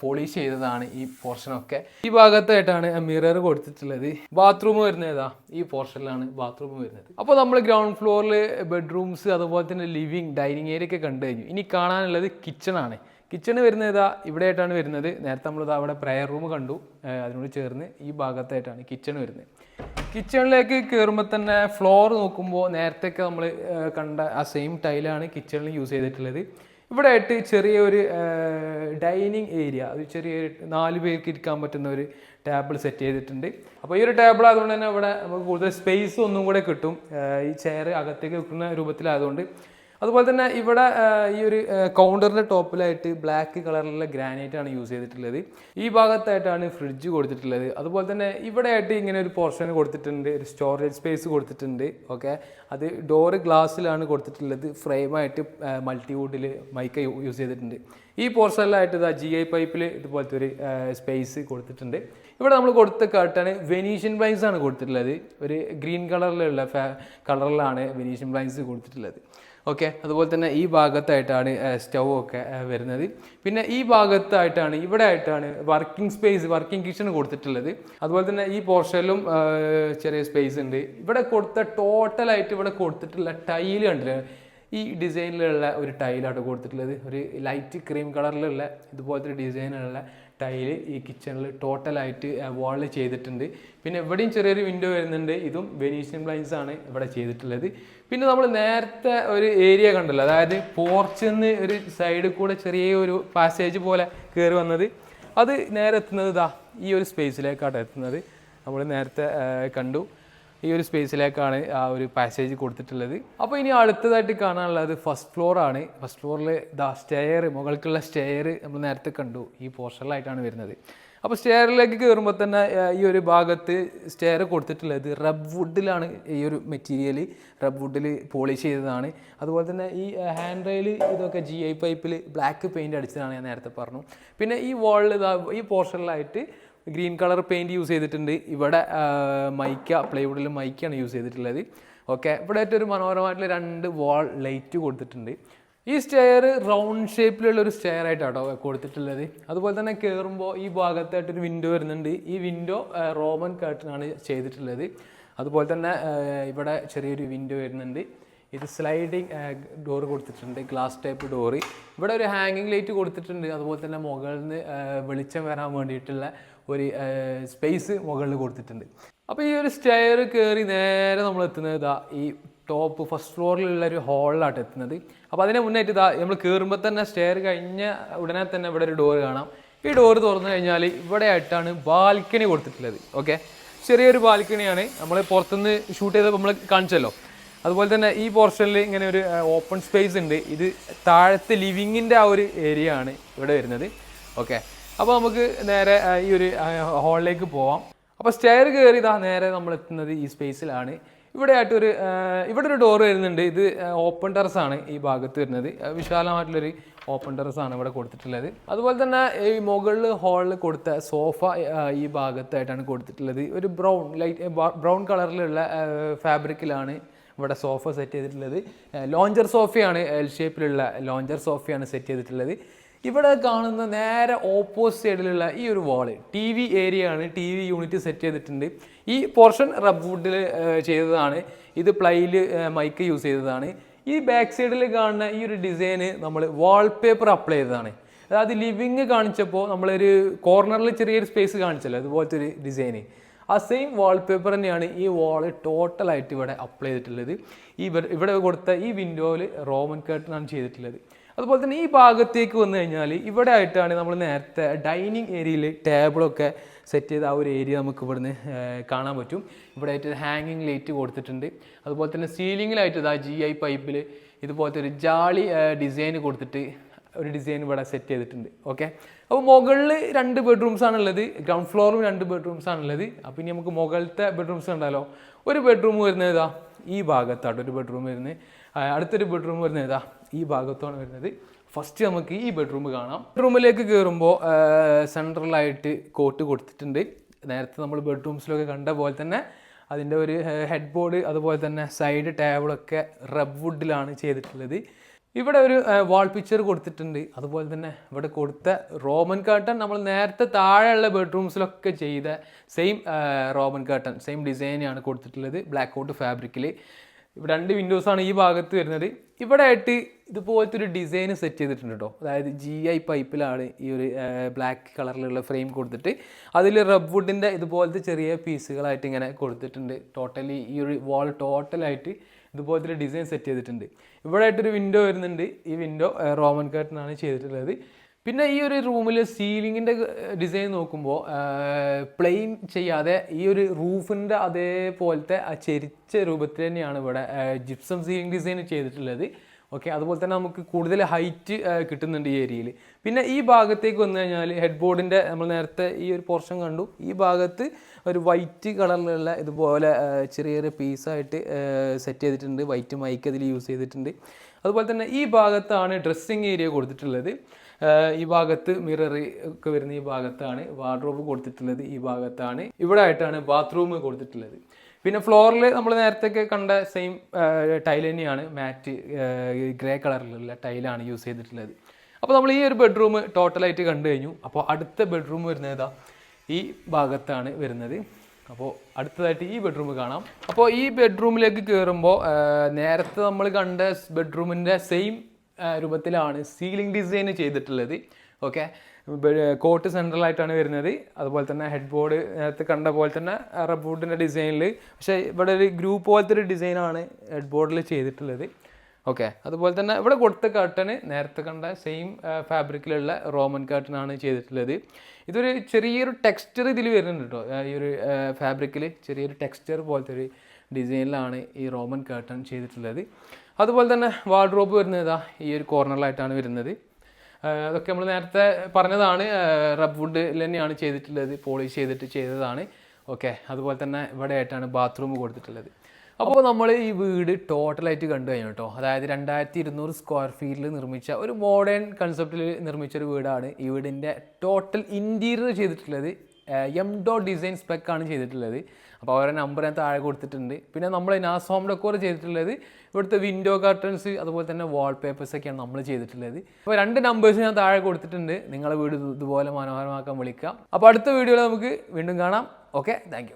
പോളിഷ് ചെയ്തതാണ് ഈ പോർഷനൊക്കെ ഈ ഭാഗത്തായിട്ടാണ് മിറർ കൊടുത്തിട്ടുള്ളത്. ബാത്റൂം വരുന്നത് ഈ പോർഷനിലാണ് ബാത്റൂം വരുന്നത്. അപ്പോൾ നമ്മൾ ഗ്രൗണ്ട് ഫ്ലോറിൽ ബെഡ്റൂംസ് അതുപോലെ തന്നെ ലിവിങ് ഡൈനിങ് ഏരിയ ഒക്കെ കണ്ടു കഴിഞ്ഞു. ഇനി കാണാനുള്ളത് കിച്ചണാണ് കിച്ചണ് വരുന്നത് ഇതാ ഇവിടെ ആയിട്ടാണ് വരുന്നത്. നേരത്തെ നമ്മൾ ഇതാ അവിടെ പ്രയർ റൂം കണ്ടു. അതിനോട് ചേർന്ന് ഈ ഭാഗത്തായിട്ടാണ് കിച്ചൺ വരുന്നത്. കിച്ചണിലേക്ക് കയറുമ്പോൾ തന്നെ ഫ്ലോർ നോക്കുമ്പോൾ നേരത്തെയൊക്കെ നമ്മൾ കണ്ട ആ സെയിം ടൈലാണ് കിച്ചണിൽ യൂസ് ചെയ്തിട്ടുള്ളത്. ഇവിടെ ആയിട്ട് ചെറിയൊരു ഡൈനിങ് ഏരിയ ഒരു ചെറിയ നാല് പേർക്ക് ഇരിക്കാൻ പറ്റുന്ന ഒരു ടേബിൾ സെറ്റ് ചെയ്തിട്ടുണ്ട്. അപ്പോൾ ഈ ഒരു ടേബിൾ ആയതുകൊണ്ട് തന്നെ ഇവിടെ നമുക്ക് കൂടുതൽ സ്പേസ് ഒന്നും കൂടെ കിട്ടും. ഈ ചെയർ അകത്തേക്ക് വെക്കുന്ന രൂപത്തിലായതുകൊണ്ട് അതുപോലെ തന്നെ ഇവിടെ ഈ ഒരു കൗണ്ടറിന്റെ ടോപ്പിലായിട്ട് ബ്ലാക്ക് കളറിലുള്ള ഗ്രാനൈറ്റ് ആണ് യൂസ് ചെയ്തിട്ടുള്ളത്. ഈ ഭാഗത്തായിട്ടാണ് ഫ്രിഡ്ജ് കൊടുത്തിട്ടുള്ളത്. അതുപോലെ തന്നെ ഇവിടെ ആയിട്ട് ഇങ്ങനെ ഒരു പോർഷൻ കൊടുത്തിട്ടുണ്ട് ഒരു സ്റ്റോറേജ് സ്പേസ് കൊടുത്തിട്ടുണ്ട് ഓക്കെ അത് ഡോറ് ഗ്ലാസ്സിലാണ് കൊടുത്തിട്ടുള്ളത്. ഫ്രെയിമായിട്ട് മൾട്ടിവുഡിൽ മൈക്ക യൂസ് ചെയ്തിട്ടുണ്ട്. ഈ പോർഷനിലായിട്ട് ഇതാ ജി ഐ പൈപ്പിൽ ഇതുപോലത്തെ ഒരു സ്പേസ് കൊടുത്തിട്ടുണ്ട്. ഇവിടെ നമ്മൾ കൊടുത്ത കർട്ടന് വെനീഷ്യൻ ബ്ലൈൻസ് ആണ് കൊടുത്തിട്ടുള്ളത്. ഒരു ഗ്രീൻ കളറിലുള്ള കളറിലാണ് വെനീഷ്യൻ ബ്ലൈൻസ് കൊടുത്തിട്ടുള്ളത്. ഓക്കെ അതുപോലെ തന്നെ ഈ ഭാഗത്തായിട്ടാണ് സ്റ്റൗ ഒക്കെ വരുന്നത്. പിന്നെ ഈ ഭാഗത്തായിട്ടാണ് ഇവിടെ ആയിട്ടാണ് വർക്കിംഗ് സ്പേസ് വർക്കിംഗ് കിച്ചൺ കൊടുത്തിട്ടുള്ളത്. അതുപോലെ തന്നെ ഈ പോർഷനിലും ചെറിയ സ്പേസ് ഉണ്ട്. ഇവിടെ കൊടുത്ത ടോട്ടലായിട്ട് ഇവിടെ കൊടുത്തിട്ടുള്ള ടൈൽ കണ്ടില്ല? ഈ ഡിസൈനിലുള്ള ഒരു ടൈലാണ് കൊടുത്തിട്ടുള്ളത്. ഒരു ലൈറ്റ് ക്രീം കളറിലുള്ള ഇതുപോലത്തെ ഡിസൈനുള്ള ടൈൽ ഈ കിച്ചണിൽ ടോട്ടലായിട്ട് വാളിൽ ചെയ്തിട്ടുണ്ട്. പിന്നെ എവിടെയും ചെറിയൊരു വിൻഡോ വരുന്നുണ്ട്. ഇതും വെനീഷ്യൻ ബ്ലൈൻസ് ആണ് ഇവിടെ ചെയ്തിട്ടുള്ളത്. പിന്നെ നമ്മൾ നേരത്തെ ഒരു ഏരിയ കണ്ടല്ലോ. അതായത് പോർച്ചിൽ നിന്ന് ഒരു സൈഡിൽ കൂടെ ചെറിയ ഒരു പാസേജ് പോലെ കയറി വന്നത്. അത് നേരെ എത്തുന്നത് ഇതാ ഈ ഒരു സ്പേസിലേക്കാണ് എത്തുന്നത്. നമ്മൾ നേരത്തെ കണ്ടു. ഈ ഒരു സ്പേസിലേക്കാണ് ആ ഒരു പാസേജ് കൊടുത്തിട്ടുള്ളത്. അപ്പോൾ ഇനി അടുത്തതായിട്ട് കാണാനുള്ളത് ഫസ്റ്റ് ഫ്ലോറാണ് ഫസ്റ്റ് ഫ്ലോറിൽ ദാ സ്റ്റെയർ മുകൾക്കുള്ള സ്റ്റെയർ നമ്മൾ നേരത്തെ കണ്ടു. ഈ പോർഷനിലായിട്ടാണ് വരുന്നത്. അപ്പോൾ സ്റ്റെയറിലേക്ക് കയറുമ്പോൾ തന്നെ ഈ ഒരു ഭാഗത്ത് സ്റ്റെയർ കൊടുത്തിട്ടുള്ളത് റബ് വുഡിലാണ് ഈ ഒരു മെറ്റീരിയൽ റബ് വുഡിൽ പോളിഷ് ചെയ്തതാണ്. അതുപോലെ തന്നെ ഈ ഹാൻഡ് റെയിൽ ഇതൊക്കെ ജി ഐ പൈപ്പിൽ ബ്ലാക്ക് പെയിന്റ് അടിച്ചതാണ് ഞാൻ നേരത്തെ പറഞ്ഞു. പിന്നെ ഈ വാളിൽ ഈ പോർഷനിലായിട്ട് ഗ്രീൻ കളർ പെയിന്റ് യൂസ് ചെയ്തിട്ടുണ്ട്. ഇവിടെ മൈക്ക പ്ലൈവുഡിൽ മൈക്കാണ് യൂസ് ചെയ്തിട്ടുള്ളത്. ഓക്കെ ഇവിടെ ഏറ്റവും ഒരു മനോഹരമായിട്ടുള്ള രണ്ട് വാൾ ലൈറ്റ് കൊടുത്തിട്ടുണ്ട്. ഈ സ്റ്റെയർ റൗണ്ട് ഷേപ്പിലുള്ള ഒരു സ്റ്റെയർ ആയിട്ടാണ് കേട്ടോ കൊടുത്തിട്ടുള്ളത്. അതുപോലെ തന്നെ കയറുമ്പോൾ ഈ ഭാഗത്തായിട്ടൊരു വിൻഡോ വരുന്നുണ്ട്. ഈ വിൻഡോ റോമൻ കർട്ടനാണ് ചെയ്തിട്ടുള്ളത്. അതുപോലെ തന്നെ ഇവിടെ ചെറിയൊരു വിൻഡോ വരുന്നുണ്ട്. ഇത് സ്ലൈഡിങ് ഡോർ കൊടുത്തിട്ടുണ്ട്. ഗ്ലാസ് ടൈപ്പ് ഡോറ് ഇവിടെ ഒരു ഹാങ്ങിങ് ലൈറ്റ് കൊടുത്തിട്ടുണ്ട്. അതുപോലെ തന്നെ മുകളിൽ നിന്ന് വെളിച്ചം വരാൻ വേണ്ടിയിട്ടുള്ള ഒരു സ്പേസ് മുകളിൽ കൊടുത്തിട്ടുണ്ട്. അപ്പോൾ ഈ ഒരു സ്റ്റെയർ കയറി നേരെ നമ്മൾ എത്തുന്നത് ഇതാ ഈ ടോപ്പ് ഫസ്റ്റ് ഫ്ലോറിലുള്ള ഒരു ഹോളിലാട്ട് എത്തുന്നത്. അപ്പോൾ അതിനെ മുന്നായിട്ട് ഇതാ നമ്മൾ കയറുമ്പോൾ തന്നെ സ്റ്റെയർ കഴിഞ്ഞ ഉടനെ തന്നെ ഇവിടെ ഒരു ഡോർ കാണാം. ഈ ഡോർ തുറന്നു കഴിഞ്ഞാൽ ഇവിടെ ആയിട്ടാണ് ബാൽക്കണി കൊടുത്തിട്ടുള്ളത് ഓക്കെ ചെറിയൊരു ബാൽക്കണിയാണ് നമ്മൾ പുറത്തുനിന്ന് ഷൂട്ട് ചെയ്തപ്പോൾ നമ്മൾ കാണിച്ചല്ലോ. അതുപോലെ തന്നെ ഈ പോർഷനിൽ ഇങ്ങനെ ഒരു ഓപ്പൺ സ്പേസ് ഉണ്ട്. ഇത് താഴത്തെ ലിവിങ്ങിന്റെ ആ ഒരു ഏരിയ ആണ് ഇവിടെ വരുന്നത് ഓക്കെ അപ്പോൾ നമുക്ക് നേരെ ഈ ഒരു ഹാളിലേക്ക് പോവാം. അപ്പോൾ സ്റ്റെയർ കയറി ഇതാ നേരെ നമ്മൾ എത്തുന്നത് ഈ സ്പേസിലാണ് ഇവിടെ ആയിട്ടൊരു ഇവിടെ ഒരു ഡോർ വരുന്നുണ്ട്. ഇത് ഓപ്പൺ ടെറസ് ആണ് ഈ ഭാഗത്ത് വരുന്നത്. വിശാലമായിട്ടുള്ളൊരു ഓപ്പൺ ടെറസ് ആണ് ഇവിടെ കൊടുത്തിട്ടുള്ളത്. അതുപോലെ തന്നെ ഈ മുകളിൽ ഹാളിൽ കൊടുത്ത സോഫ ഈ ഭാഗത്തായിട്ടാണ് കൊടുത്തിട്ടുള്ളത്. ഒരു ബ്രൗൺ ലൈറ്റ് ബ്രൗൺ കളറിലുള്ള ഫാബ്രിക്കിലാണ് ഇവിടെ സോഫ സെറ്റ് ചെയ്തിട്ടുള്ളത്. ലോഞ്ചർ സോഫയാണ് എൽ ഷേപ്പിലുള്ള ലോഞ്ചർ സോഫയാണ് സെറ്റ് ചെയ്തിട്ടുള്ളത്. ഇവിടെ കാണുന്ന നേരെ ഓപ്പോസിറ്റ് സൈഡിലുള്ള ഈ ഒരു വാൾ ടി വി ഏരിയ ആണ് ടി വി യൂണിറ്റ് സെറ്റ് ചെയ്തിട്ടുണ്ട്. ഈ പോർഷൻ റബ് വുഡിൽ ചെയ്തതാണ്. ഇത് പ്ലൈയിൽ മൈക്ക് യൂസ് ചെയ്തതാണ്. ഈ ബാക്ക് സൈഡിൽ കാണുന്ന ഈ ഒരു ഡിസൈന് നമ്മൾ വാൾപേപ്പർ അപ്ലൈ ചെയ്തതാണ്. അതായത് ലിവിങ് കാണിച്ചപ്പോൾ നമ്മളൊരു കോർണറിൽ ചെറിയൊരു സ്പേസ് കാണിച്ചല്ലോ അതുപോലത്തെ ഒരു ഡിസൈന് ആ സെയിം വാൾപേപ്പർ തന്നെയാണ് ഈ വാൾ ടോട്ടലായിട്ട് ഇവിടെ അപ്ലൈ ചെയ്തിട്ടുള്ളത്. ഈ ഇവിടെ കൊടുത്ത ഈ വിൻഡോയിൽ റോമൻ കേട്ടനാണ് ചെയ്തിട്ടുള്ളത്. അതുപോലെ തന്നെ ഈ ഭാഗത്തേക്ക് വന്നു കഴിഞ്ഞാൽ ഇവിടെ ആയിട്ടാണ് നമ്മൾ നേരത്തെ ഡൈനിങ് ഏരിയയിൽ ടേബിളൊക്കെ സെറ്റ് ചെയ്ത ആ ഒരു ഏരിയ നമുക്ക് ഇവിടുന്ന് കാണാൻ പറ്റും. ഇവിടെ ആയിട്ട് ഹാങ്ങിങ് ലൈറ്റ് കൊടുത്തിട്ടുണ്ട്. അതുപോലെ തന്നെ സീലിങ്ങിലായിട്ട് ഇതാ ജി ഐ പൈപ്പിൽ ഇതുപോലത്തെ ഒരു ജാളി ഡിസൈൻ കൊടുത്തിട്ട് ഒരു ഡിസൈൻ ഇവിടെ സെറ്റ് ചെയ്തിട്ടുണ്ട്. ഓക്കെ? അപ്പോൾ മുകളിൽ രണ്ട് ബെഡ്റൂംസ് ആണുള്ളത് ഗ്രൗണ്ട് ഫ്ലോറും രണ്ട് ബെഡ്റൂംസ് ആണുള്ളത്. അപ്പോൾ ഇനി നമുക്ക് മുകളിലത്തെ ബെഡ്റൂംസ് ഉണ്ടല്ലോ ഒരു ബെഡ്റൂം വരുന്നത് ഈ ഭാഗത്താണ് ഒരു ബെഡ്റൂം വരുന്നത്. അടുത്തൊരു ബെഡ്റൂം വരുന്നത് ഈ ഭാഗത്താണ് വരുന്നത്. ഫസ്റ്റ് നമുക്ക് ഈ ബെഡ്റൂം കാണാം. ബെഡ്റൂമിലേക്ക് കയറുമ്പോൾ സെൻട്രലായിട്ട് കോട്ട് കൊടുത്തിട്ടുണ്ട്. നേരത്തെ നമ്മൾ ബെഡ്റൂംസിലൊക്കെ കണ്ട പോലെ തന്നെ അതിന്റെ ഒരു ഹെഡ് ബോർഡ് അതുപോലെ തന്നെ സൈഡ് ടേബിളൊക്കെ റബ് വുഡിലാണ് ചെയ്തിട്ടുള്ളത്. ഇവിടെ ഒരു വാൾ പിക്ചർ കൊടുത്തിട്ടുണ്ട്. അതുപോലെ തന്നെ ഇവിടെ കൊടുത്ത റോമൻ കർട്ടൻ നമ്മൾ നേരത്തെ താഴെയുള്ള ബെഡ്റൂംസിലൊക്കെ ചെയ്ത സെയിം റോമൻ കർട്ടൻ സെയിം ഡിസൈനാണ് കൊടുത്തിട്ടുള്ളത്. ബ്ലാക്ക് ഔട്ട് ഫാബ്രിക്കിൽ രണ്ട് വിൻഡോസ് ആണ് ഈ ഭാഗത്ത് വരുന്നത്. ഇവിടെ ആയിട്ട് ഇതുപോലത്തെ ഒരു ഡിസൈൻ സെറ്റ് ചെയ്തിട്ടുണ്ട് കേട്ടോ അതായത് ജി ഐ പൈപ്പിലാണ് ഈ ഒരു ബ്ലാക്ക് കളറിലുള്ള ഫ്രെയിം കൊടുത്തിട്ട്. അതിൽ റബ് വുഡിന്റെ ഇതുപോലത്തെ ചെറിയ പീസുകളായിട്ട് ഇങ്ങനെ കൊടുത്തിട്ടുണ്ട്. ടോട്ടലി ഈ ഒരു വാൾ ടോട്ടലായിട്ട് ഇതുപോലത്തെ ഒരു ഡിസൈൻ സെറ്റ് ചെയ്തിട്ടുണ്ട്. ഇവിടെ ആയിട്ടൊരു വിൻഡോ വരുന്നുണ്ട്. ഈ വിൻഡോ റോമൻ കർട്ടനാണ് ചെയ്തിട്ടുള്ളത്. പിന്നെ ഈ ഒരു റൂമിൽ സീലിങ്ങിന്റെ ഡിസൈൻ നോക്കുമ്പോൾ പ്ലെയിൻ ചെയ്യാതെ ഈ ഒരു റൂഫിന്റെ അതേപോലത്തെ ആ ചെരിച്ച രൂപത്തിൽ തന്നെയാണ് ഇവിടെ ജിപ്സം സീലിംഗ് ഡിസൈൻ ചെയ്തിട്ടുള്ളത്. ഓക്കെ അതുപോലെ തന്നെ നമുക്ക് കൂടുതൽ ഹൈറ്റ് കിട്ടുന്നുണ്ട് ഈ ഏരിയയിൽ പിന്നെ ഈ ഭാഗത്തേക്ക് വന്നു കഴിഞ്ഞാൽ ഹെഡ് ബോർഡിന്റെ നമ്മൾ നേരത്തെ ഈ ഒരു പോർഷൻ കണ്ടു. ഈ ഭാഗത്ത് ഒരു വൈറ്റ് കളറിലുള്ള ഇതുപോലെ ചെറിയ ചെറിയ പീസായിട്ട് സെറ്റ് ചെയ്തിട്ടുണ്ട്. വൈറ്റ് മൈക്ക് അതിൽ യൂസ് ചെയ്തിട്ടുണ്ട്. അതുപോലെ തന്നെ ഈ ഭാഗത്താണ് ഡ്രസ്സിങ് ഏരിയ കൊടുത്തിട്ടുള്ളത്. ഈ ഭാഗത്ത് മിറർ ഒക്കെ വരുന്ന ഈ ഭാഗത്താണ് വാർഡ്രോബ് കൊടുത്തിട്ടുള്ളത് ഈ ഭാഗത്താണ്. ഇവിടെ ആയിട്ടാണ് ബാത്റൂം കൊടുത്തിട്ടുള്ളത്. പിന്നെ ഫ്ലോറിൽ നമ്മൾ നേരത്തെ കണ്ട സെയിം ടൈൽ തന്നെയാണ് മാറ്റ് ഗ്രേ കളറിലുള്ള ടൈലാണ് യൂസ് ചെയ്തിട്ടുള്ളത്. അപ്പോൾ നമ്മൾ ഈ ഒരു ബെഡ്റൂം ടോട്ടലായിട്ട് കണ്ടു കഴിഞ്ഞു. അപ്പോൾ അടുത്ത ബെഡ്റൂം വരുന്നത് ഈ ഭാഗത്താണ് വരുന്നത്. അപ്പോൾ അടുത്തതായിട്ട് ഈ ബെഡ്റൂം കാണാം. അപ്പോൾ ഈ ബെഡ്റൂമിലേക്ക് കയറുമ്പോൾ നേരത്തെ നമ്മൾ കണ്ട ബെഡ്റൂമിന്റെ സെയിം രൂപത്തിലാണ് സീലിംഗ് ഡിസൈൻ ചെയ്തിട്ടുള്ളത്. ഓക്കെ കോട്ട് സെൻട്രലായിട്ടാണ് വരുന്നത്. അതുപോലെ തന്നെ ഹെഡ് ബോർഡ് നേരത്തെ കണ്ട പോലെ തന്നെ റബ്ബൂട്ടിന്റെ ഡിസൈനിൽ പക്ഷേ ഇവിടെ ഒരു ഗ്രൂപ്പ് പോലത്തെ ഒരു ഡിസൈനാണ് ഹെഡ് ബോർഡിൽ ചെയ്തിട്ടുള്ളത്. ഓക്കെ അതുപോലെ തന്നെ ഇവിടെ കൊടുത്ത കർട്ടന് നേരത്തെ കണ്ട സെയിം ഫാബ്രിക്കിലുള്ള റോമൻ കർട്ടനാണ് ചെയ്തിട്ടുള്ളത്. ഇതൊരു ചെറിയൊരു ടെക്സ്ചർ ഇതിൽ വരുന്നുണ്ട് കേട്ടോ ഈ ഒരു ഫാബ്രിക്കിൽ ചെറിയൊരു ടെക്സ്ചർ പോലത്തെ ഒരു ഡിസൈനിലാണ് ഈ റോമൻ കർട്ടൺ ചെയ്തിട്ടുള്ളത്. അതുപോലെ തന്നെ വാർഡ്രോബ് വരുന്നത് ഇതാ ഈ ഒരു കോർണറിലായിട്ടാണ് വരുന്നത്. അതൊക്കെ നമ്മൾ നേരത്തെ പറഞ്ഞതാണ് റബ് വുഡിൽ തന്നെയാണ് ചെയ്തിട്ടുള്ളത് പോളിഷ് ചെയ്തിട്ട് ചെയ്തതാണ്. ഓക്കെ അതുപോലെ തന്നെ ഇവിടെ ആയിട്ടാണ് ബാത്റൂം കൊടുത്തിട്ടുള്ളത്. അപ്പോൾ നമ്മൾ ഈ വീട് ടോട്ടലായിട്ട് കണ്ടു കഴിഞ്ഞു കേട്ടോ. അതായത് രണ്ടായിരത്തി ഇരുന്നൂറ് സ്ക്വയർ ഫീറ്റിൽ നിർമ്മിച്ച ഒരു മോഡേൺ കൺസെപ്റ്റിൽ നിർമ്മിച്ച ഒരു വീടാണ് ഈ വീടിന്റെ ടോട്ടൽ ഇന്റീരിയർ ചെയ്തിട്ടുള്ളത്. എം ഡോ ഡിസൈൻ സ്പെക്കാണ് ചെയ്തിട്ടുള്ളത്. അപ്പോൾ അവരുടെ നമ്പർ ഞാൻ താഴെ കൊടുത്തിട്ടുണ്ട്. പിന്നെ നമ്മൾ നാസ് ഡെക്കോർ ചെയ്തിട്ടുള്ളത് ഇവിടുത്തെ വിൻഡോ കർട്ടൻസ് അതുപോലെ തന്നെ വാൾ പേപ്പേഴ്സ് ഒക്കെയാണ് നമ്മൾ ചെയ്തിട്ടുള്ളത്. അപ്പോൾ രണ്ട് നമ്പേഴ്സ് ഞാൻ താഴെ കൊടുത്തിട്ടുണ്ട്. നിങ്ങളെ വീട് ഇതുപോലെ മനോഹരമാക്കാൻ വിളിക്കാം. അപ്പോൾ അടുത്ത വീഡിയോയിൽ നമുക്ക് വീണ്ടും കാണാം. Okay thank